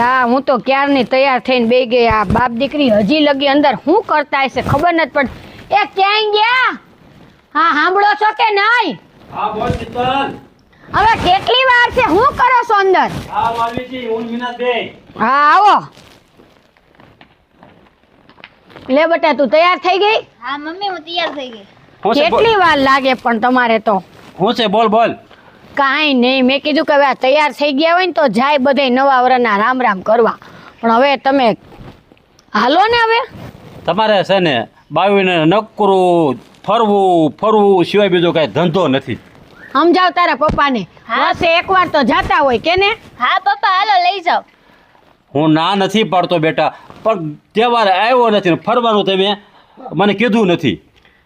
લા હું તો ક્યારની તૈયાર થઈને બે ગઈ આ બાપ દીકરી હજી લગી અંદર શું કરતા હશે ખબર નથી પડતી એ ક્યાંય ગયા? હા સાંભળો છો કે નહીં? હા બોલ ચિત્તલ હવે કેટલી વાર છે? શું કરો છો અંદર? હા હું હા આવો. લે બેટા તું તૈયાર થઈ ગઈ? હા મમ્મી હું તૈયાર થઈ ગઈ. હું કેટલી વાર લાગે પણ તમારે તો? હું છે બોલ બોલ. કાંઈ નહીં. મેં કીધું કે હવે આ તૈયાર થઈ ગયા હોય ને તો જાય બધે નવા વરના રામ રામ કરવા. પણ હવે તમે હાલો ને હવે? તમારે છે ને બાવીને નકરું ફરવું ફરવું સિવાય બીજો કાંઈ ધંધો નથી. સમજાવ તારા પપ્પાને. હા. વર્ષે એકવાર તો જાતા હોય કે ને? હા પપ્પા હાલો લઈ જાઓ. હું ના નથી પાડતો બેટા પણ તહેવાર આવ્યો નથી ફરવાનું તમે મને કીધું નથી.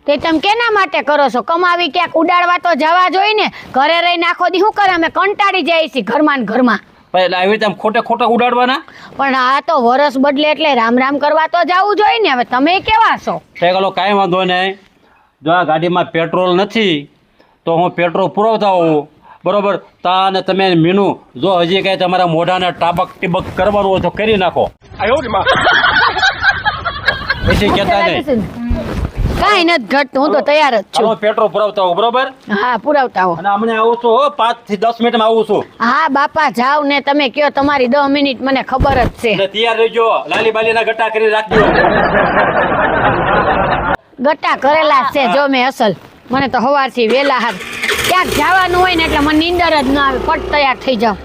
તે તમે કેના માટે કરો છો? કમાવી ક્યાંક ઉડાડવા તો જવા જોઈએ ને ઘરે રહીને આખો દી શું કરે? અમે કંટાળી જાય છે ઘરમાં ને ઘરમાં. પણ આવી રીતે ખોટે ખોટા ઉડાડવાના? પણ આ તો વરસ બદલે એટલે રામ રામ કરવા તો જવું જોઈએ ને હવે તમે કેવા છો? તે ગલો કાંઈ વાંધો નહીં. જો આ ગાડીમાં પેટ્રોલ નથી તો હું પેટ્રોલ પુરવતા હોઉં. બરોબર? તા અને તમે મીનું જો હજી કાંઈ તમારા મોઢાને ટાબક ટીબક કરવાનું હોય તો કરી નાખો. પછી કહેતા નહીં. કાંઈ નથી ઘટ હું તો તૈયાર જ છું. હું પેટ્રોલ પુરાવતા હોઉં બરોબર? હા પુરાવતા હો અને અમને આવું છું હો પાંચથી દસ મિનિટમાં આવું છું. હા બાપા જાવ ને તમે કયો તમારી દસ મિનિટ મને ખબર જ છે. તૈયાર રહેજો લાલી બાલીના ગટ્ટા કરી રાખજો. ગટ્ટા કરેલા છે જો મેં અસલ. મને તો હવારથી વેલા હાર ક્યાંક જવાનું હોય ને એટલે મને નીંદર જ ના આવે ફટ તૈયાર થઈ જાવ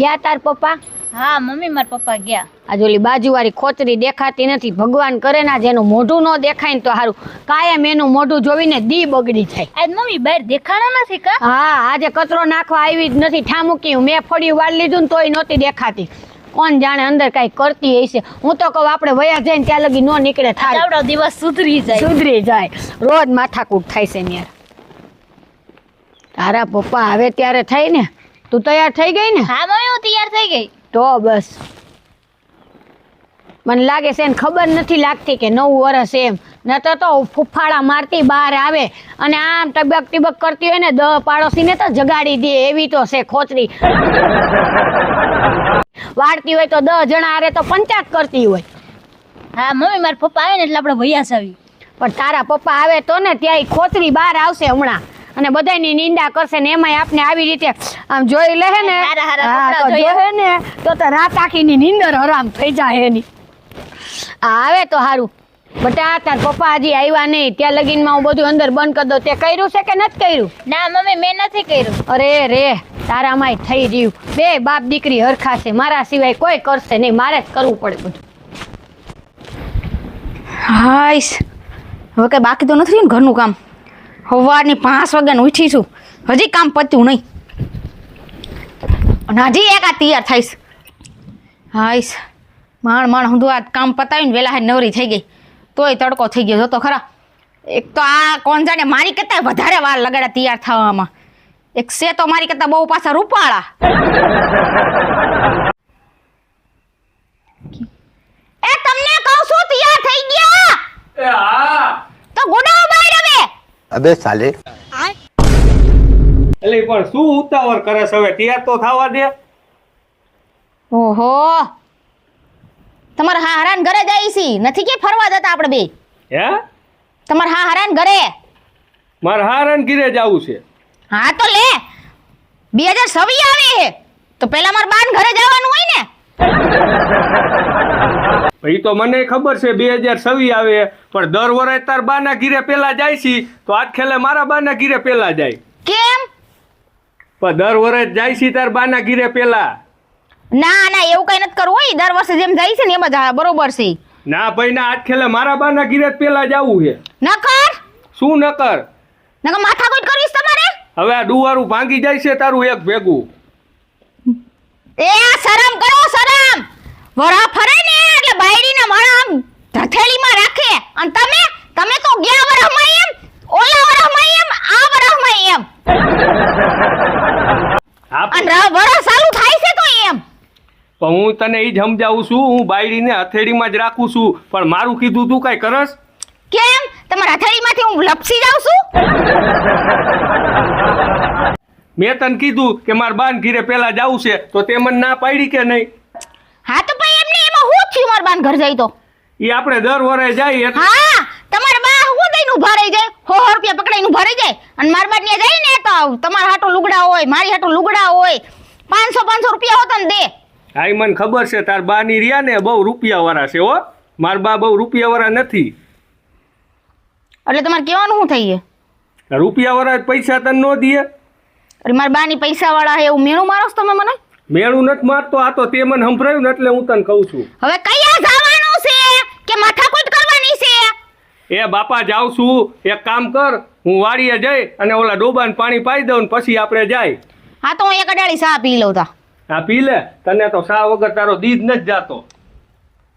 ગયા તાર પપ્પા? હા મમ્મી મારા પપ્પા ગયા. આ જોલી બાજુવાળી ખોચરી દેખાતી નથી. ભગવાન કરે ના જેનું મોઢું ન દેખાય ને તો સારું કાયમ એનું મોઢું જોઈને દી બગડી જાય. આજ મમ્મી બહાર દેખાણા નથી કા? હા આજે કચરો નાખવા આવી જ નથી. ઠામુકી મેં ફળી વાળ લીધું ને તોય નહોતી દેખાતી. કોણ જાણે અંદર કઈ કરતી હશે હું તો કહું આપણે વયા જઈને ત્યાં લગી ન નીકળે થાય આવડો દિવસ સુધરી જાય. સુધરી જાય. રોજ માથાકૂટ થાય છે ને તારા પપ્પા આવે ત્યારે થઈ ને? તું તૈયાર થઈ ગઈ ને? હા મમ્મી હું તૈયાર થઈ ગઈ. તો બસ. મને લાગે છે એને ખબર નથી લાગતી કે નવું વર્ષ એમ. ન તો ફૂફાળા મારતી બહાર આવે અને આમ ટબક ટીબક કરતી હોય ને દ પાડોશીને તો જગાડી દે એવી તો છે ખોચરી વાળતી હોય તો દસ જણા આરે તો પંચાયત કરતી હોય. હા મમ્મી મારા પપ્પા આવે ને એટલે આપણે ભૈયા આવી. પણ તારા પપ્પા આવે તો ને ત્યાં ખોચરી બહાર આવશે હમણાં. અને બધાની નિંદા કરશે ને એમાંય આપને આવી રીતે આમ જોઈ લે ને હારા હારા હા, તો. જોહે ને તો તો રાત આખીની નીંદર હરામ થઈ જાય એની. આ આવે તો સારું બટા તાર પપ્પા હજી આવ્યા નહીં. ત્યાં લગીનમાં હું બધું અંદર બંધ કરી દઉં. તે કર્યું છે કે નથી કર્યું? ના મમ્મી મેં નથી કર્યું. અરે રે તારામાંય થઈ રહ્યું. બે બાપ દીકરી હરખા છે. મારા સિવાય કોઈ કરશે નહીં. મારે જ કરવું પડે બધું. હાઈશ. હવે કઈ બાકી તો નથી ને ઘરનું કામ? સવારની પાંચ વાગ્યાને ઉઠી છું. હજી કામ પત્યું નહીં. અને હજી એક આ તૈયાર થઈશ. હાઈશ. માણ માણ હું આ કામ પતાવીને વહેલા હે નવરી થઈ ગઈ. તોય તડકો થઈ ગયો જોતો ખરા. એક તો આ કોણ જાણે મારી કરતા વધારે વાર લગાડ્યા તૈયાર થવામાં. એક છે તો મારી કરતા બહુ પાછા રૂપાળા. એ તમને કહું છું તૈયાર થઈ ગયા તો ગુડાઓ બહાર હવે અબે સાલે. એટલે પણ શું ઉતાવળ કરે છે હવે? તૈયાર તો થવા દે. ઓહો. તમારા હા હરાન ઘરે જઈ છી. નથી કે ફરવા જતા આપણે બે? હે? તમારા હા હરાન ઘરે? મારે હરાન ઘરે જવું છે. હા તો લે. બે હજાર છવ્વીસ આવે હે તો પેલા માર બાન ઘરે જવાનું હોય ને. એ તો મને ખબર છે બે હજાર છવ્વીસ આવે પણ દર વર્ષે તાર બાના ગીરે પેલા જાય છે તો આજ ખેલે મારા બાના ગીરે પેલા જાય. કેમ? પણ દર વર્ષે જાય છે તાર બાના ગીરે પેલા. ના ના એવું કઈ નથી કરવું હોય દર વર્ષે જેમ જાય છે ને એમ જ બરોબર છે. ના ભાઈ ના આજ ખેલે મારા બાના ગીરે પેલા જવું છે. નકર? શું ન કર માથા કોઈ કરીશ તમારે? હવે આ ડુવારું ભાંગી જાય છે તારું એક ભેગું. એ શરમ કરો શરમ! વરા ફરે ને એટલે બાયડીના માણા આમ ધથેલીમાં રાખે અને તમે તમે તો ગયા વરહમાં એમ ઓલા વરહમાં એમ આ વરહમાં એમ હા અને ર- વરહ ચાલુ થાય છે તો એમ પણ હું તને એ જ સમજાવું છું હું બાયડીને હથેળીમાં જ રાખું છું. પણ મારું કીધું તું કઈ કરસ? કેમ? તમારા હથેળીમાંથી હું લપસી જાઉં છું? મેં તને કીધું કે માર બાન ઘીરે પેલા જવું છે તો તે મને ના પાડી કે નહીં? હા થયું માર બાન ઘર જાય તો? એ આપણે દર વરે એટલે હા તમારા બા હું દઈને ઊભા રહી જાય? હો હો રૂપિયા પકડાઈને ઊભા રહી જાય? અને મારા બાન જાય ને તો તમારા હાટો લુગડા હોય મારી હાટો લુગડા હોય. પાંચસો પાંચસો રૂપિયા હોતા ને દે. આ મને ખબર છે તાર બા ની રહ્યા ને બહુ રૂપિયાવાળા છે હો. માર બા બહુ રૂપિયાવાળા નથી. એટલે તમારે કહેવાનું શું થઈ ગયું? રૂપિયાવાળા પૈસા તને નો દે. અરે મારા બાની પૈસાવાળા વાળા એવું મેણું મારો તમે મને? મેળું નથી મારતો આ તો તે મને સંભળાયું ને એટલે હું તને કહું છું. હવે કયા જવાનું છે કે માથાકૂટ કરવાની છે? એ બાપા જાઉં છું. એક કામ કર હું વાડીએ જઈ અને ઓલા ડોબાને પાણી પાઈ દઉં ને પછી આપણે જાય. હા તો હું એક અડાળી ચા પી લઉં તા. આ પી લે તને તો સા વગર તારો દીદ ન જાતો?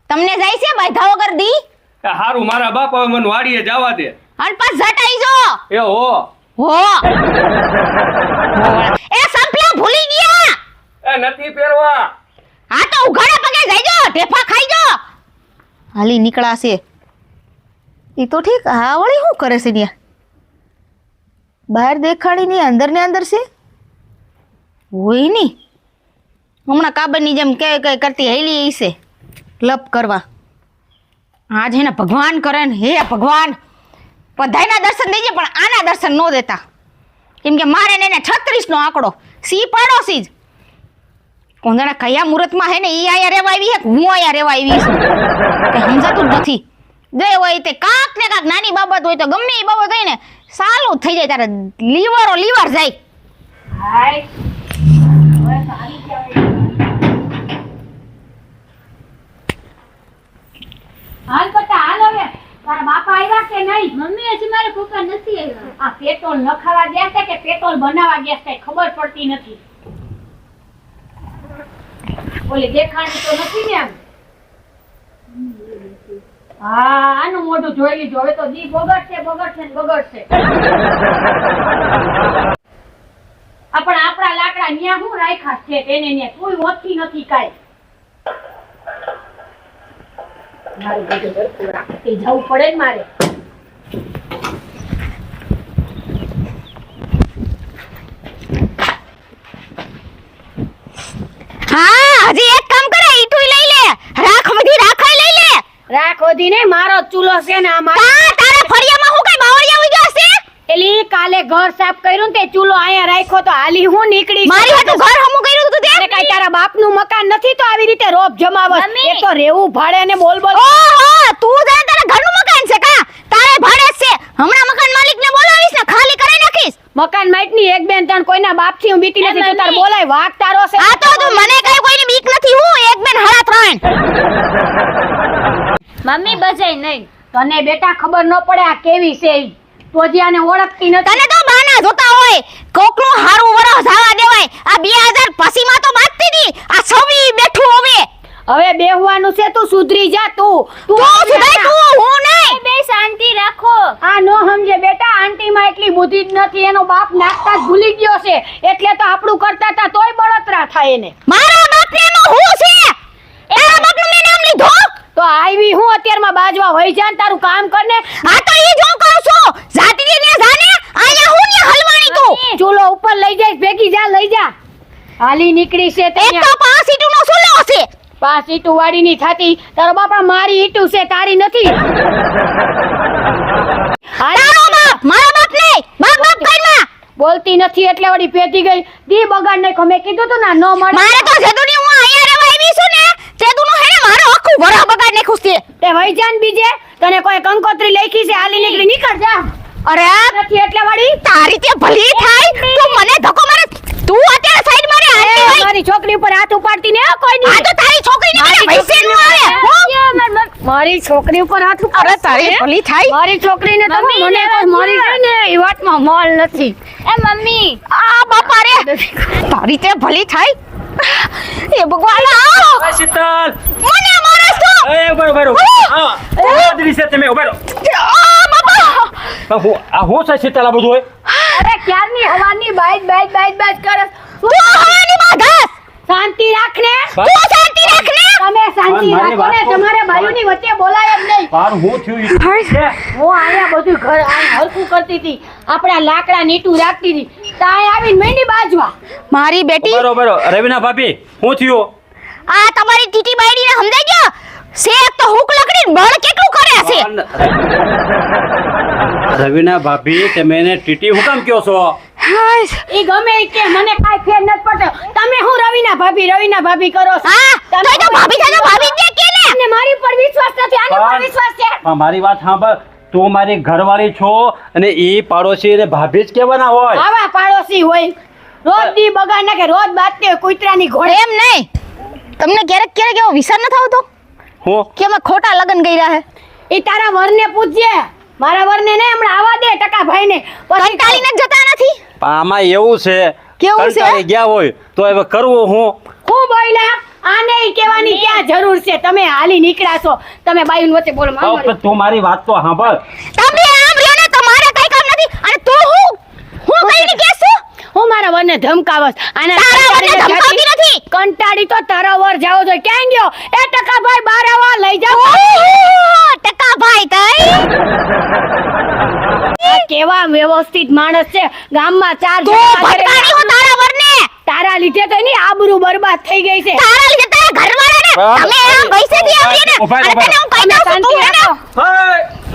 તમને જાય છે બાધા વગર દી? એ હારું મારા બાપ હવે મને વાડીએ જવા દે. અન પાસ જટાઈ જો. એ હો. હો. એ સંપલા ભૂલી ગયા. એ નથી પહેરવા. હા તો ઉઘાડા પગે જઈજો ઢેફા ખાઈ જો. હાલી નીકળાશે. એ તો ઠીક હા વળી શું કરે છે ત્યાં? બહાર દેખાડી નહીં અંદર ને અંદર છે? હોય નહીં. હમણાં કાબરની જેમ કે કઈ કરતી હેલી છે, લપ કરવા. આજ ને ભગવાન કરે ને, હે ભગવાન. બધાયના દર્શન દેજે, પણ આના દર્શન ન દેતા. કેમ કે મારે ને એને છત્રીસનો આંકડો. સી પાડોશી જ. કોણ કયા મુહૂર્તમાં હે ને એ અહીંયા રહેવા આવી હે હું અહીંયા રહેવા આવી છું? કે સમજાતું જ નથી. જે હોય તે કાંક ને કાંક નાની બાબત હોય તો ગમે એ બાબત હોય ને જ થઈ જાય તારે લીવરો લીવર જાય. હાલ બટા હાલ હવે. તારા બાપા આવ્યા કે નહીં? મમ્મી હજી મારા પપ્પા નથી આવ્યા. આ પેટ્રોલ નખાવા ગયા છે કે પેટ્રોલ બનાવવા ગયા છે ખબર પડતી નથી? ઓલી દેખાણી તો નથી ને આમ? હા આનું મોઢું જોઈ લીધું. હવે તો દી બગડશે બગડશે ને બગડશે. પણ આપણા લાકડા ન્યા હું રાખ્યા છે? તેને ન્યા કોઈ ઓછી નથી કાંઈ. મારું બધું સરખું રાખતી જવું પડે ને મારે. હા હજી એક કામ કરે ઈટુઈ લઈ લે. રાખ બધી રાખોય લઈ લે. રાખ દી ને મારો ચૂલો છે ને આ મારો. તારા ફળિયામાં હું કઈ બાવળિયા ઉઈ ગયો છે એલી કાલે ઘર સાફ કર્યું ને તે ચૂલો અહીંયા રાખ્યો તો હાલી હું નીકળી મારી હાટુ ઘર હમું કર્યું કાંઈ તારા બાપનું મકાન નથી તો આવી રીતે રોપ જમાવસ મમ્મી! એ તો રેવું ભાડે ને બોલ બોલ. ઓહો તું જાય તારા ઘરનું મકાન છે કા? તારે ભાડે છે. હમણાં મકાન માલિકને બોલાવીશ ને ખાલી કરી નાખીશ. મકાન માઇટની એક બેન ત્રણ કોઈના બાપથી હું બીતી નથી તો તાર બોલાય વાક તારો છે. આ તો તું મને કઈ કોઈની બીક નથી હું એક બેન હળા ત્રણ. મમ્મી બજાય નહીં. તને બેટા ખબર ન પડે આ કેવી છે ઈ. તો જે આને ઓળખતી નથી. તને તો બાના જોતા હોય. કોકનું હારું વરસ આવા દેવાય. આ 2000 પછીમાં તો બાંધતી હતી આ છવી બેઠું હવે હવે બેહવાનું છે તું. જા તું તું સુધાય તું હું નહીં. બે શાંતિ રાખો. આ નો સમજે બેટા આંટી માં એટલી બુદ્ધિ જ નથી એનો બાપ નાખતા જ ભૂલી ગયો છે. એટલે તો આપણું કરતા હતા તોય બળતરા થાય એને. મારા બાપને એમાં હું છે? એના બાપનું મેં નામ લીધું? તો આવી હું અત્યારમાં બાજવા વહી જાન તારું કામ કર ને આ તો ઈ જો કહું છું. જાતી ને જાને આયા હું ને હલવાણી તું. ચૂલો ઉપર લઈ જઈશ ભેગી જા લઈ જા. હાલી નીકળી છે એક તો પાસીટુ નો સુલો છે. પાસ ઈટુ વાડી ની થાતી. તારો બાપા મારી ઈટુ છે તારી નથી. તારો બાપ મારો બાપ નહીં બાપ બાપ કઈમાં બોલતી નથી એટલે વળી પેતી ગઈ. દી બગાડ નાખો મેં કીધું તું ના ન મળે. મારે તો જેદુની હું અહીંયા રહેવા આવી છું ને હે ને મારો આખું ઘર બગાડ નાખ્યું છે. તે વઈ જાન ને બીજે. તને કોઈ કંકોત્રી લખી છે હાલી નીકળી. નીકળ જા. અરે નથી એટલે વળી તારી તે ભલી થાય તું મને ધક્કો મારે તું અત્યારે સાઈડ મારે એ, આંટી હોય મારી છોકરી ઉપર હાથ ઉપાડતી ને કોઈ આ નહીં તો તારી છોકરીને મને મારી વૈસે નું આવે હું? મારી છોકરી ઉપર હાથ અરે તારી ભલી થાય. મારી છોકરીને તો મને મારી છે ને એ વાતમાં મોલ નથી. એ મમ્મી. આ બાપા રે! તારી તે ભલી થાય? એ ભગવાન આવો! શીતલ! મને મારસ તો! એ ઊભા રહો. હા ઊભા છે તમે ઊભા રહો. આ બાપા! હું આ હું છે શીતલ આ બધું હોય? અરે ક્યારની હવાની? બાઈટ બાઈટ બાઈટ બાઈટ કરે તું હવાની બાધસ શાંતિ રાખને. તું શાંતિ રાખ ને તમે શાંતિ રાખો ને તમારે ભાઈઓની વચ્ચે બોલાય જ નહીં. બાર હું થયું હું આયા બધું ઘર આ હરકું કરતી હતી. આપણા લાકડા નીટું રાખતી હતી. તાય આવીને મેંડી બાજવા. મારી બેટી? બરોબર રવિના ભાભી હું થયું? આ તમારી ટીટી બાયડીને સમજાઈ ગયો? શેક તો હુક લકડી બળ કેટલું કરે છે? રવિના ભાભી તમે એને ટીટી હું કામ કહો છો. ઈ ગમે કે મને કાંઈ ફેર નથી પડતો. તમે હું રવિના ભાભી રવિના ભાભી કરો હા તમે તો ભાભી તો ભાભી કે કે ને. અને મારી પર વિશ્વાસ નથી આની પર વિશ્વાસ છે. મારી વાત સાંભળ તું મારી ઘરવાળી છો અને એ પાડોશી ને ભાભી જ કહેવાના હોય. આવા પાડોશી હોય. રોજ દી બગાડ નાખે રોજ બાતે કુતરાની ઘોડે. એમ નહીં. તમને ક્યારેક ક્યારેક એવો વિચાર ન આવતો? હું? કે અમે ખોટા લગ્ન કર્યા હે? ઈ તારા વરને પૂછજે મારા વરને ને હમણાં આવા દે ટકા ભાઈને. પછી કંટાળીને જતા નથી? આમાં એવું છે કેવું છે? કંટાળી ગયા હોય તો હવે કરવું હું. ખૂબ ઓઈલા આને કહેવાની ક્યાં જરૂર છે? તમે હાલી નીકળ્યા છો. તમે બાયું વચ્ચે બોલો તો મારો તું મારી વાત તો સાંભળ. તમે આમ રહ્યો ને તમારે કઈ કામ નથી. અને તું હું? હું કઈ ની કેસ છું? હું મારા વરને ધમકાવસ આને તારા વરને ધમકાવતી નથી. કંટાળી તો તારો વર જાવો જોઈએ. ક્યાં ગયો? એ ટકા ભાઈ બાર આવા લઈ જાઓ. ટકા ભાઈ કેવા વ્યવસ્થિત માણસ છે? ગામમાં ચાર તારા વરને! તારા લીધે તો એની આબરૂ બરબાદ થઈ ગઈ છે. તારા લીધે તારા ઘરવાળાને હા. તમે આમ વૈસેથી આવી ને ઊભા રહો, તને હું કહી દઉં છું તું હે ને રાખો.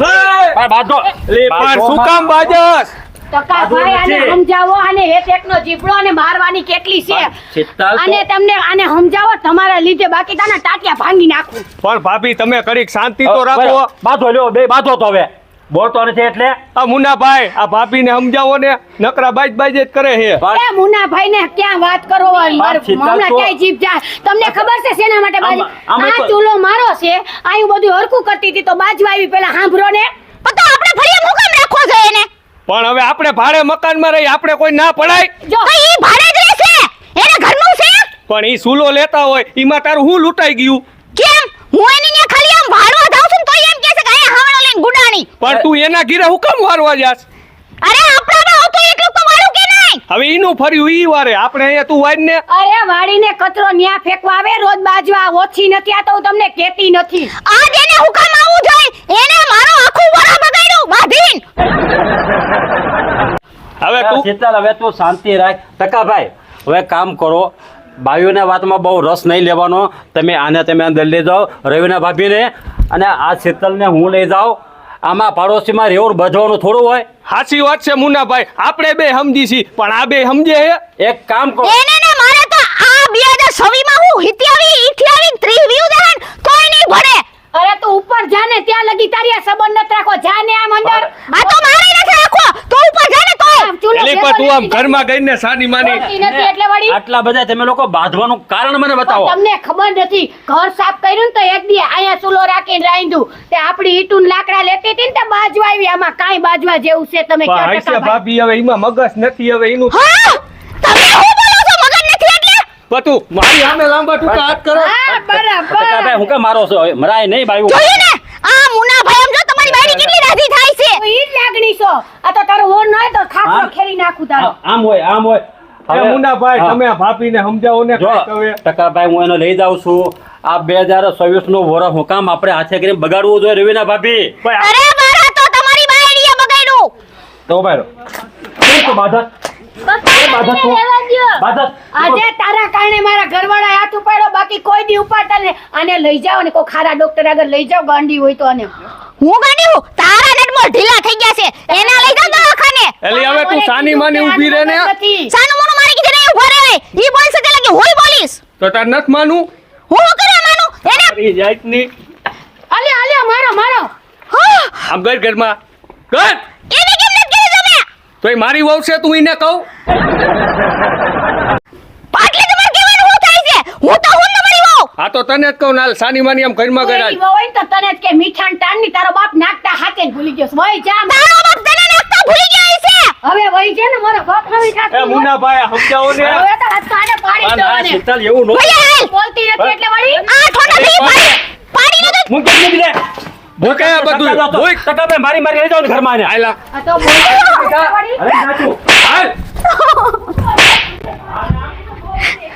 હે, હે. બાજો. લે, પર શું કામ બાજસ? ટકા આબરૂ ભાઈ આને સમજાવો આને એક એકનો જીભડો અને મારવાની કેટલી છે. પણ શીતલ તો- અને તમને આને સમજાવો તમારા લીધે બાકી તાના ટાટિયા ભાંગી નાખું. પણ ભાભી તમે કરીક શાંતિ તો રાખો. બરાબર. લ્યો બે બાજો તો હવે. બોલતો નથી એટલે? આ મુનાભાઈ આ ભાભીને સમજાવો ને. નકરા બાજ બાજ જ કરે છે. એ મુનાભાઈ ને ક્યાં વાત કરો? માર- શીતલ ક્યાંય જીભ જાય તમને ખબર છે શેના માટે બાજી આ ચૂલો મારો છે. આયું બધું હરકું કરતી હતી તો બાજુ આવી. પેલા સાંભળો ને. તો આપણે ફરી મુકામ રાખો છે એને. પણ હવે આપણે ભાડે મકાનમાં રહી આપણે કોઈ ના પડાય. જો. ઈ ભાડે જ રહેશે. એને ઘરનું છે પણ ઈ સુલો લેતા હોય ઈમાં તારું હું લૂંટાઈ ગયું? કેમ? હું એની ને ખાલી આમ ભાડવા જાઉં છું તો એમ કહે છે કે અહીંયા હાવડો લઈને ગુડાણી. પણ તું એના ઘીરે હું કેમ વારવા જાસ અરે આપણામાં આવતો એકલું તો વાળું કે નહીં? હવે ઈનું ફર્યું ઈ વારે. આપણે અહીંયા તું વાડ ને અરે વાડીને કચરો ન્યા ફેંકવા આવે રોજ બાજવા ઓછી નથી આ તો હું તમને કહેતી નથી. આ જેને હુકમ આવું જોઈએ એને મારો આખું વરા બગાડ્યું બાંધીન હવે તું? શીતલ હવે તું શાંતિ રાખ. ટકાભાઈ હવે કામ કરો. ભાઈઓના વાતમાં બહુ રસ નહીં લેવાનો. તમે આને તમે અંદર લઈ જાઓ રવિના ભાભીને. અને આ શીતલને હું લઈ જાઉં. આમાં પાડોશીમાં રેવર ભજવાનું થોડું હોય. હાચી વાત છે મુનાભાઈ આપણે બે સમજી છી પણ આ બે સમજે હે? એક કામ કરો. એને ને મારે તો આ 2026 માં હું હિત્યાવી ઇઠ્યાવી ત્રીસ વ્યૂ દેહન કોઈ નહીં ભરે અરે તું ઉપર જા ને ત્યાં લગી તારી આ સંબંધ નથી રાખો. જા ને આમ અંદર. આ તો મારે નથી રાખો તો ઉપર જા ને તો. એલી પણ તું આમ ઘરમાં ગઈને સાની માની. નથી એટલે વળી? આટલા બધા તમે લોકો બાંધવાનું કારણ મને બતાવો. તમને ખબર નથી ઘર સાફ કર્યું ને તો એક દી અહીંયા ચૂલો રાખીને રાંધ્યું. તે આપડી ઈટુન લાકડા લેતી હતી ને તે બાજવા આવી. આમાં કાંઈ બાજવા જેવું છે તમે ભાઈ? ભાભી હવે એમાં મગજ નથી હવે એનું હા? તમે શું બોલો છો મગજ નથી એટલે પતું મારી સામે લાંબા ટૂંકા હાથ કરો. બરાબર. હું કે મારો છો? મરાય નહીં ભાઈ જોયું ને? આ મુનાભાઈ આમ જો તમારી બાયડી કેટલી રાજી થાય છે. તો ઈ જ લાગણી છો. આ તો તારો ઓર ન હોય તો ખાખરો ખેરી નાખું તારો. આમ હોય આમ હોય. હવે મુનાભાઈ હા. તમે ભાભીને સમજાવો ને ટકાભાઈ હું એને લઈ જાઉં છું. આ બે હજાર છવ્વીસનું વરસ હું કામ આપણે હાથે કરીને બગાડવું જોઈએ રવિના ભાભી. ભાઈ અરે મારા તો તમારી બાયડીએ બગાડ્યું. તો ભાઈ શું તો આજે તારા કારણે મારા ઘરવાળા હાથ ઉપાડ્યો બાકી કોઈ દી ઉપાડતા ને આને લઈ જાવ ને કોઈ ખારા ડોક્ટર આગળ લઈ જાઓ ગાંડી હોય તો આને. હું ગાડી હું? તારા નટમોર ઢીલા થઈ ગયા છે. એના લઈ જાવ દવાખાને. એલી હવે તું સાની માની ઊભી રહે ને નથી. સાનું મોનું મારી કીધે નહીં ઊભા રહે ઈ બોલશે તે લાગે હું બોલીશ? તો તાર નથ માનું? હું કરે માનું? એને તારી જાતની અલે અલે મારો મારો. હા, આમ ઘર ઘરમાં. ઘર એને કેમ નથી કરી તમે તો એ મારી વહુ છે તું એને કહું? પાટલી તમારે કહેવાનું શું થાય છે? હું તો હું તમારી વહુ. આ તો તને જ કહું નાલ સાની માની આમ ઘરમાં તું વહુ હોય તો તને જ કે મીઠાણ ટાણની તારો બાપ નાખતા હાથે જ ભૂલી ગયો છે. વહી જા તારો બાપ તને નાખતા ભૂલી ગયો છે. હવે વહી જા ને મારો બાપ હવે એ થાકી મુનાભાઈ સમજાવો ને. હવે તો હાથ આને પાડી દો આ શીતલ એવું નો બોલતી નથી એટલે વળી? આ થોડા થઈ પાડી. પાડી. નો મૂકી દે ભૂકાયા બધું? ભૂક ટકા ભાઈ મારી મારી લઈ જાવ ઘરમાં આયલા. તો બોલ. અરે નાચો હાલ.